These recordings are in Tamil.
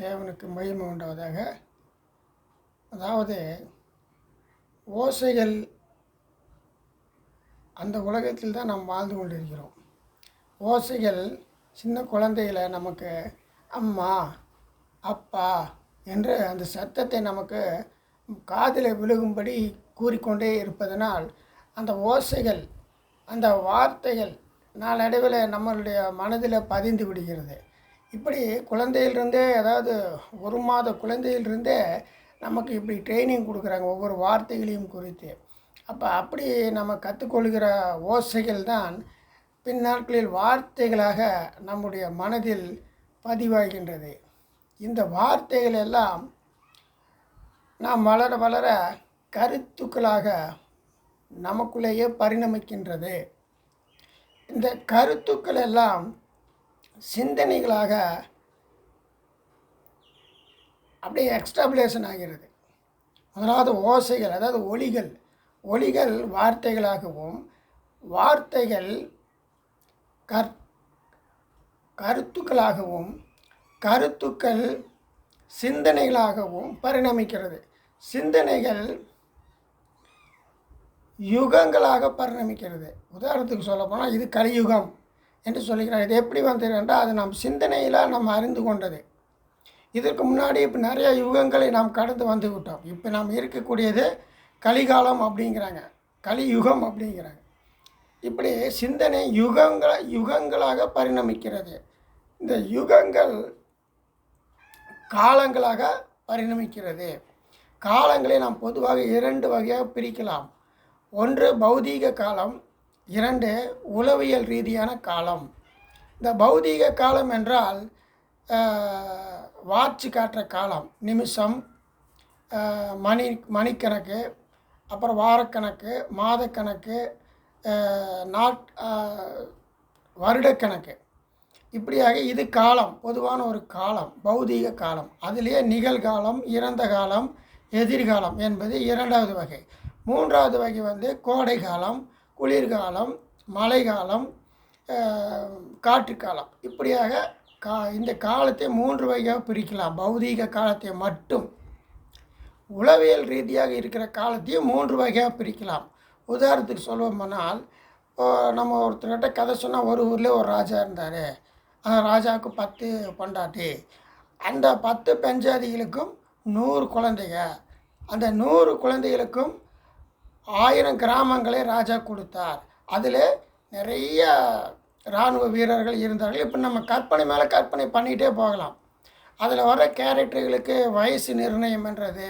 தேவனுக்கு மகிமை உண்டாவதாக. அதாவது ஓசைகள் அந்த உலகத்தில் தான் நாம் வாழ்ந்து கொண்டிருக்கிறோம். ஓசைகள் சின்ன குழந்தைகளை நமக்கு அம்மா அப்பா என்று அந்த சத்தத்தை நமக்கு காதில் விழுகும்படி கூறிக்கொண்டே இருப்பதனால் அந்த ஓசைகள் அந்த வார்த்தைகள் நாளடைவில் நம்மளுடைய மனதில் பதிந்து விடுகிறது. இப்படி குழந்தையிலிருந்தே அதாவது ஒரு மாத குழந்தையிலிருந்தே நமக்கு இப்படி ட்ரைனிங் கொடுக்குறாங்க ஒவ்வொரு வார்த்தைகளையும் குறித்து. அப்போ அப்படி நம்ம கற்றுக்கொள்கிற ஓசைகள் தான் பின்னாட்களில் வார்த்தைகளாக நம்முடைய மனதில் பதிவாகின்றது. இந்த வார்த்தைகள் எல்லாம் நாம் வளர வளர கருத்துக்களாக நமக்குள்ளேயே பரிணமிக்கின்றது. இந்த கருத்துக்கள் எல்லாம் சிந்தனைகளாக அப்படியே எக்ஸ்டாப்ளேஷன் ஆகிறது. முதலாவது ஓசைகள் அதாவது ஒளிகள் ஒளிகள் வார்த்தைகளாகவும் வார்த்தைகள் கற் கருத்துக்களாகவும் கருத்துக்கள் சிந்தனைகளாகவும் பரிணமிக்கிறது. சிந்தனைகள் யுகங்களாக பரிணமிக்கிறது. உதாரணத்துக்கு சொல்ல போனால் இது கலியுகம். என்று சொல்லுகிறார் இது எப்படி வந்தது என்றால் அது நம் சிந்தனையில் நம்ம அறிந்து கொண்டது. இதற்கு முன்னாடி இப்போ நிறைய யுகங்களை நாம் கடந்து வந்து விட்டோம். இப்போ நாம் இருக்கக்கூடியது கலிகாலம் அப்படிங்கிறாங்க. கலியுகம் அப்படிங்கிறாங்க. இப்படி சிந்தனை யுகங்கள யுகங்களாக பரிணமிக்கிறது. இந்த யுகங்கள் காலங்களாக பரிணமிக்கிறது. காலங்களை நாம் பொதுவாக இரண்டு வகையாக பிரிக்கலாம். ஒன்று பௌதீக காலம் இரண்டு உளவியல் ரீதியான காலம். இந்த பௌதீக காலம் என்றால் வாட்ச் காட்டுற காலம். நிமிஷம் மணி மணிக்கணக்கு அப்புறம் வாரக்கணக்கு மாதக்கணக்கு நாட் வருடக்கணக்கு. இப்படியாக இது காலம் பொதுவான ஒரு காலம் பௌதீக காலம். அதிலேயே நிகழ்காலம் இறந்த காலம் எதிர்காலம் என்பது இரண்டாவது வகை. மூன்றாவது வகை வந்து கோடை காலம் குளிர்காலம் மழைக்காலம் காற்றுக்காலம். இப்படியாக கா இந்த காலத்தை மூன்று வகையாக பிரிக்கலாம். பௌதீக காலத்தை மட்டும் உளவியல் ரீதியாக இருக்கிற காலத்தையும் மூன்று வகையாக பிரிக்கலாம். உதாரணத்துக்கு சொல்லுவோம்னால் நம்ம ஒருத்தர்கிட்ட கதை சொன்னால் ஒரு ஊரில் ஒரு ராஜா இருந்தார். அந்த ராஜாவுக்கு பத்து பொண்டாட்டி. அந்த பத்து பெஞ்சாதிகளுக்கும் நூறு குழந்தைங்க. அந்த நூறு குழந்தைகளுக்கும் ஆயிரம் கிராமங்களை ராஜா கொடுத்தார். அதில் நிறைய இராணுவ வீரர்கள் இருந்தார்கள். இப்போ நம்ம கற்பனை மேலே கற்பனை பண்ணிகிட்டே போகலாம். அதில் வர கேரக்டர்களுக்கு வயசு நிர்ணயம் என்றது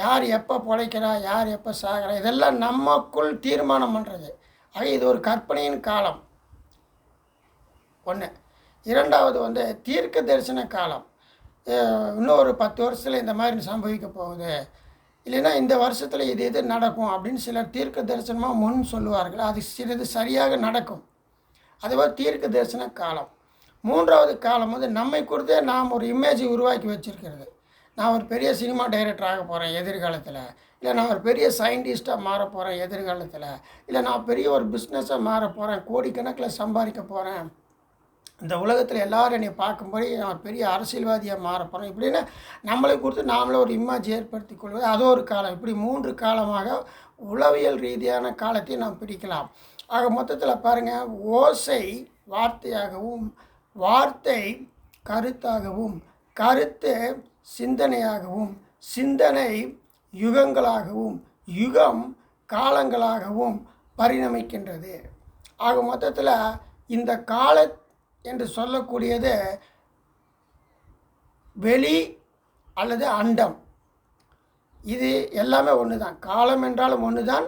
யார் எப்போ பிழைக்கிறா யார் எப்போ சாகிறா இதெல்லாம் நமக்குள் தீர்மானம் பண்ணுறது ஆக இது ஒரு கற்பனையின் காலம். ஒன்று இரண்டாவது வந்து தீர்க்க தரிசன காலம். இன்னொரு இன்னும் ஒரு பத்து வருஷத்தில் இந்த மாதிரி சம்பவிக்க போகுது. இல்லைன்னா இந்த வருஷத்தில் இது எது நடக்கும் அப்படின்னு சிலர் தீர்க்க தரிசனமாக முன் சொல்லுவார்கள். அது சிறிது சரியாக நடக்கும். அதுபோல் தீர்க்க தரிசன காலம். மூன்றாவது காலம் வந்து நம்மை குறித்தே நாம் ஒரு இமேஜ் உருவாக்கி வச்சிருக்கிறது. நான் ஒரு பெரிய சினிமா டைரக்டர் ஆக போகிறேன் எதிர்காலத்தில். இல்லை நான் ஒரு பெரிய சயின்டிஸ்ட்டாக மாற போகிறேன் எதிர்காலத்தில். இல்லை நான் பெரிய ஒரு பிஸ்னஸாக மாற போகிறேன் கோடிக்கணக்கில் சம்பாதிக்க போகிறேன் இந்த உலகத்தில் எல்லோரும் என்னை பார்க்கும்போது நான் பெரிய அரசியல்வாதியாக மாறப்போகிறோம் இப்படின்னு நம்மளை கொடுத்து நாமளே ஒரு இமேஜ் ஏற்படுத்தி கொள்வது அது ஒரு காலம். இப்படி மூன்று காலமாக உளவியல் ரீதியான காலத்தை நாம் பிரிக்கலாம். ஆக மொத்தத்தில் பாருங்கள் ஓசை வார்த்தையாகவும் வார்த்தை கருத்தாகவும் கருத்து சிந்தனையாகவும் சிந்தனை யுகங்களாகவும் யுகம் காலங்களாகவும் பரிணமிக்கின்றது. ஆக மொத்தத்தில் இந்த கால என்று சொல்லக்கூடியது வெளி அல்லது அண்டம். இது எல்லாமே ஒன்று தான் காலம் என்றாலும் ஒன்று தான்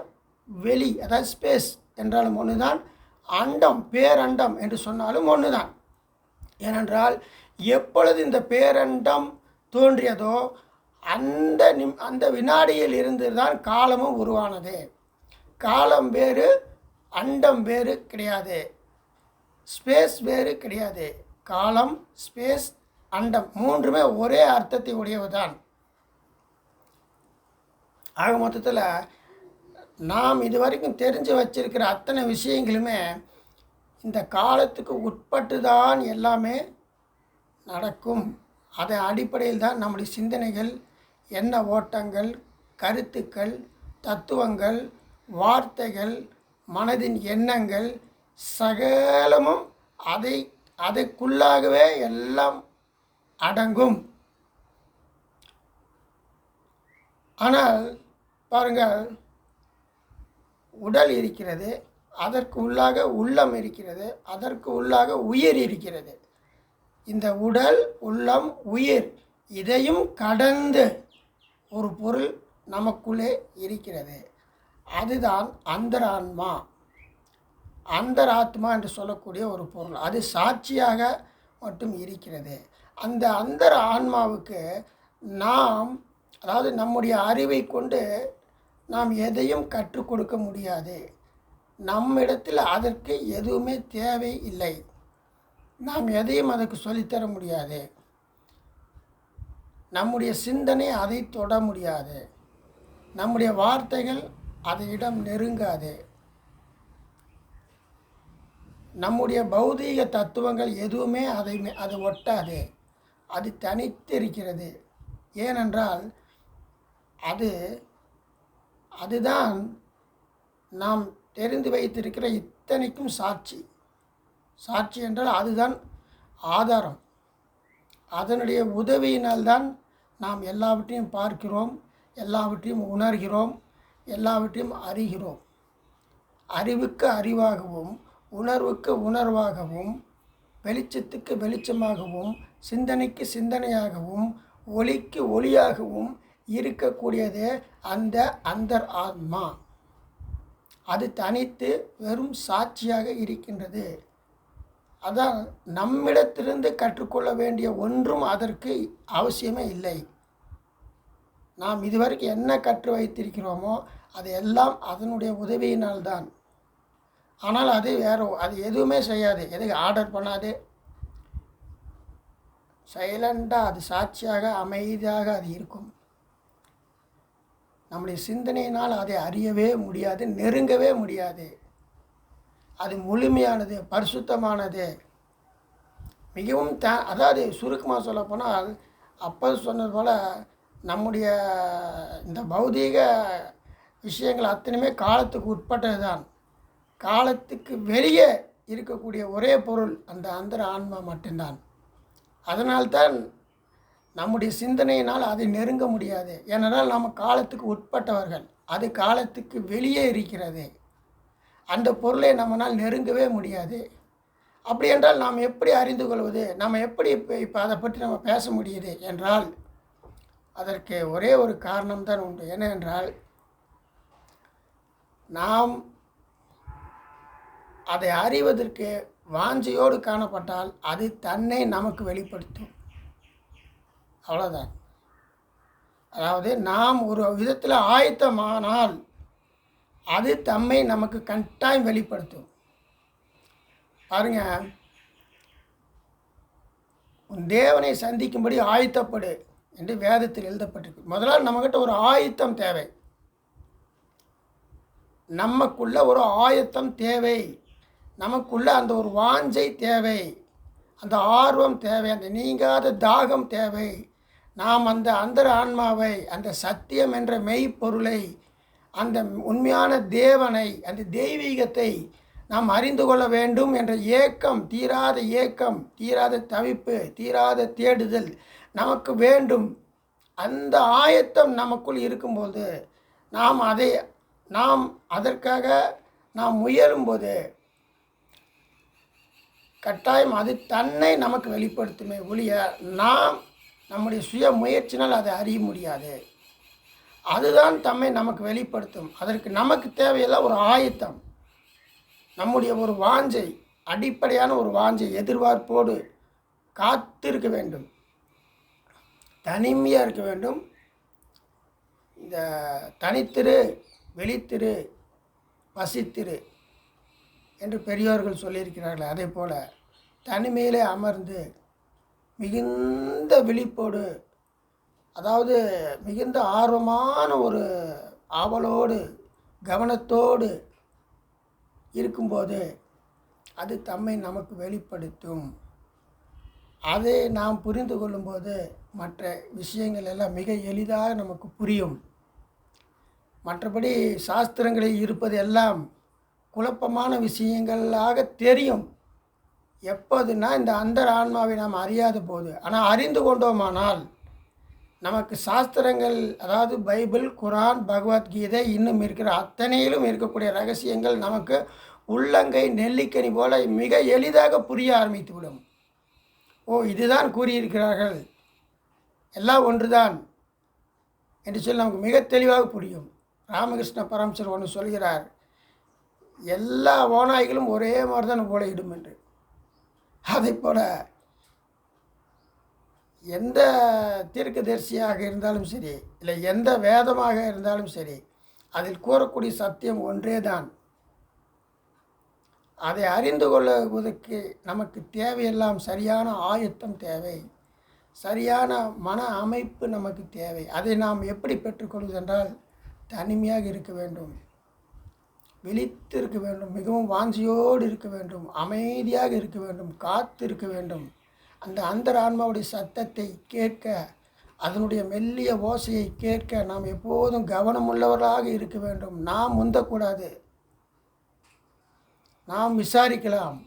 வெளி அதாவது ஸ்பேஸ் என்றாலும் ஒன்று தான் அண்டம் பேரண்டம் என்று சொன்னாலும் ஒன்று தான் ஏனென்றால் எப்பொழுது இந்த பேரண்டம் தோன்றியதோ அந்த நிம் அந்த வினாடியில் இருந்து தான் காலமும் உருவானது. காலம் வேறு அண்டம் வேறு கிடையாது. ஸ்பேஸ் வேறு கிடையாது. காலம் ஸ்பேஸ் அண்டம் மூன்றுமே ஒரே அர்த்தத்தை உடையவு தான் ஆக மொத்தத்தில் நாம் இது வரைக்கும் தெரிஞ்சு வச்சிருக்கிற அத்தனை விஷயங்களுமே இந்த காலத்துக்கு உட்பட்டு தான் எல்லாமே நடக்கும். அதன் அடிப்படையில் தான் நம்முடைய சிந்தனைகள் எண்ண ஓட்டங்கள் கருத்துக்கள் தத்துவங்கள் வார்த்தைகள் மனதின் எண்ணங்கள் சகலமும் அதை அதற்குள்ளாகவே எல்லாம் அடங்கும். ஆனால் பாருங்கள் உடல் இருக்கிறது அதற்கு உள்ளாக உள்ளம் இருக்கிறது அதற்கு உள்ளாக உயிர் இருக்கிறது. இந்த உடல் உள்ளம் உயிர் இதையும் கடந்து ஒரு பொருள் நமக்குள்ளே இருக்கிறது. அதுதான் அந்தரான்மா. அந்தராத்மா என்று சொல்லக்கூடிய ஒரு பொருள். அது சாட்சியாக மட்டும் இருக்கிறது. அந்த அந்தர ஆன்மாவுக்கு நாம் அதாவது நம்முடைய அறிவை கொண்டு நாம் எதையும் கற்றுக் கொடுக்க முடியாது. நம்மிடத்தில் அதற்கு எதுவுமே தேவை இல்லை. நாம் எதையும் அதற்கு சொல்லித்தர முடியாது. நம்முடைய சிந்தனை அதை தொட முடியாது. நம்முடைய வார்த்தைகள் அதையிடம் நெருங்காது. நம்முடைய பௌதீக தத்துவங்கள் எதுவுமே அதை மே- அது ஒட்டாது. அது தனித்து இருக்கிறது ஏனென்றால் அது அதுதான் நாம் தெரிந்து வைத்திருக்கிற இத்தனைக்கும் சாட்சி. சாட்சி என்றால் அதுதான் ஆதாரம். அதனுடைய உதவியினால்தான் நாம் எல்லாவற்றையும் பார்க்கிறோம் எல்லாவற்றையும் உணர்கிறோம் எல்லாவற்றையும் அறிகிறோம். அறிவுக்கு அறிவாகவும் உணர்வுக்கு உணர்வாகவும் வெளிச்சத்துக்கு வெளிச்சமாகவும் சிந்தனைக்கு சிந்தனையாகவும் ஒளிக்கு ஒளியாகவும் இருக்கக்கூடியது அந்த அந்தர் ஆத்மா. அது தனித்து வெறும் சாட்சியாக இருக்கின்றது. அதான் நம்மிடத்திலிருந்து கற்றுக்கொள்ள வேண்டிய ஒன்றும் அதற்கு அவசியமே இல்லை. நாம் இதுவரைக்கும் என்ன கற்று வைத்திருக்கிறோமோ அது எல்லாம் அதனுடைய உதவியினால்தான். ஆனால் அது வேற அது எதுவுமே செய்யாது. எதுக்கு ஆர்டர் பண்ணாது. சைலண்டாக அது சாட்சியாக அமைதியாக அது இருக்கும். நம்முடைய சிந்தனையினால் அதை அறியவே முடியாது நெருங்கவே முடியாது. அது முழுமையானது பரிசுத்தமானது. மிகவும் த அதாவது சுருக்கமாக சொல்லப்போனால் அப்போ சொன்னது போல் நம்முடைய இந்த பௌதீக விஷயங்கள் அத்தனையுமே காலத்துக்கு உட்பட்டது தான் காலத்துக்கு வெளியே இருக்கக்கூடிய ஒரே பொருள் அந்த அந்தர ஆன்மா மட்டும்தான். அதனால்தான் நம்முடைய சிந்தனையினால் அதை நெருங்க முடியாது. ஏனென்றால் நம்ம காலத்துக்கு உட்பட்டவர்கள். அது காலத்துக்கு வெளியே இருக்கிறது. அந்த பொருளை நம்மளால் நெருங்கவே முடியாது. அப்படி என்றால் நாம் எப்படி அறிந்து கொள்வது? நாம் எப்படி இப்போ இப்போ அதை பற்றி நம்ம பேச முடியுது என்றால் அதற்கு ஒரே ஒரு காரணம் தான் உண்டு. என்னவென்றால் நாம் அதை அறிவதற்கு வாஞ்சையோடு காணப்பட்டால் அது தன்னை நமக்கு வெளிப்படுத்தும். அவ்வளோதான் அதாவது நாம் ஒரு விதத்தில் ஆயத்தமானால் அது தம்மை நமக்கு கட்டாயம் வெளிப்படுத்தும். பாருங்க. உன் தேவனை சந்திக்கும்படி ஆயத்தப்படு என்று வேதத்தில் எழுதப்பட்டிருக்கு. முதலால் நம்மக்கிட்ட ஒரு ஆயத்தம் தேவை. நமக்குள்ள ஒரு ஆயத்தம் தேவை. நமக்குள்ளே அந்த ஒரு வாஞ்சை தேவை. அந்த ஆர்வம் தேவை அந்த நீங்காத தாகம் தேவை. நாம் அந்த அந்தர ஆன்மாவை அந்த சத்தியம் என்ற மெய்ப்பொருளை அந்த உண்மையான தேவனை அந்த தெய்வீகத்தை நாம் அறிந்து கொள்ள வேண்டும் என்ற ஏக்கம் தீராத ஏக்கம் தீராத தவிப்பு தீராத தேடுதல் நமக்கு வேண்டும். அந்த ஆயத்தம் நமக்குள் இருக்கும்போது நாம் அதை நாம் அதற்காக நாம் முயலும்போது கட்டாயம் அது தன்னை நமக்கு வெளிப்படுத்துமே ஒழிய நாம் நம்முடைய சுய முயற்சினால் அதை அறிய முடியாது. அதுதான் தம்மை நமக்கு வெளிப்படுத்தும். அதற்கு நமக்கு தேவையெல்லாம் ஒரு ஆயத்தம். நம்முடைய ஒரு வாஞ்சை அடிப்படையான ஒரு வாஞ்சை எதிர்பார்ப்போடு காத்திருக்க வேண்டும். தனிமையாக இருக்க வேண்டும். இந்த தனித்திரு வெளித்திரு பசித்திரு என்று பெரியோர்கள் சொல்லியிருக்கிறார்கள் அதே போல் தனிமையிலே அமர்ந்து மிகுந்த விழிப்போடு அதாவது மிகுந்த ஆர்வமான ஒரு ஆவலோடு கவனத்தோடு இருக்கும்போது அது தம்மை நமக்கு வெளிப்படுத்தும். அதை நாம் புரிந்து கொள்ளும்போது மற்ற விஷயங்கள் எல்லாம் மிக எளிதாக நமக்கு புரியும். மற்றபடி சாஸ்திரங்களில் இருப்பது எல்லாம் குழப்பமான விஷயங்களாக தெரியும். எப்போதுன்னா இந்த அந்தர் ஆன்மாவை நாம் அறியாத போது. ஆனால் அறிந்து கொண்டோமானால் நமக்கு சாஸ்திரங்கள் அதாவது பைபிள் குரான் பகவத்கீதை இன்னும் இருக்கிற அத்தனையிலும் இருக்கக்கூடிய ரகசியங்கள் நமக்கு உள்ளங்கை நெல்லிக்கனி போல மிக எளிதாக புரிய ஆரம்பித்துவிடும். ஓ இதுதான் கூறியிருக்கிறார்கள். எல்லாம் ஒன்றுதான் என்று சொல்லி நமக்கு மிக தெளிவாக புரியும். ராமகிருஷ்ண பரமசர் ஒன்று சொல்கிறார் எல்லா ஓநாய்களும் ஒரே மாதிரி தான் போலையிடும் என்று. அதை போல எந்த தீர்க்கதரிசியாக இருந்தாலும் சரி இல்லை எந்த வேதமாக இருந்தாலும் சரி அதில் கூறக்கூடிய சத்தியம் ஒன்றே தான் அதை அறிந்து கொள்வதற்கு நமக்கு தேவையெல்லாம் சரியான ஆயத்தம் தேவை. சரியான மன அமைப்பு நமக்கு தேவை. அதை நாம் எப்படி பெற்றுக்கொள்வதென்றால் தனிமையாக இருக்க வேண்டும். விழித்து இருக்க வேண்டும் மிகவும் வாஞ்சியோடு இருக்க வேண்டும் அமைதியாக இருக்க வேண்டும் காத்து இருக்க வேண்டும். அந்த அந்தர ஆன்மாவுடைய சத்தத்தை கேட்க அதனுடைய மெல்லிய ஓசையை கேட்க நாம் எப்போதும் கவனமுள்ளவர்களாக இருக்க வேண்டும். நாம் முந்தக்கூடாது நாம் விசாரிக்கலாம்.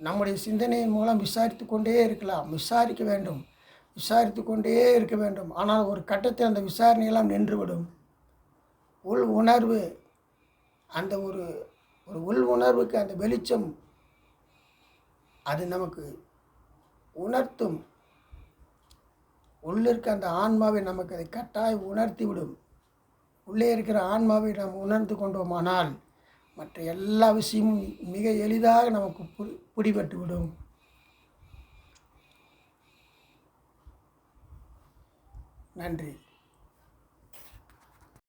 நம்முடைய சிந்தனையின் மூலம் விசாரித்து கொண்டே இருக்கலாம். விசாரிக்க வேண்டும். விசாரித்து கொண்டே இருக்க வேண்டும். ஆனால் ஒரு கட்டத்தில் அந்த விசாரணையெல்லாம் நின்றுவிடும். உள் உணர்வு அந்த ஒரு ஒரு உள் உணர்வுக்கு அந்த வெளிச்சம் அது நமக்கு உணர்த்தும். உள்ளே இருக்க அந்த ஆன்மாவை நமக்கு அதை கட்டாயம் உணர்த்தி விடும் உள்ளே இருக்கிற ஆன்மாவை நாம் உணர்ந்து கொண்டோமானால் மற்ற எல்லா விஷயமும் மிக எளிதாக நமக்கு புடி பிடிபட்டு விடும் நன்றி.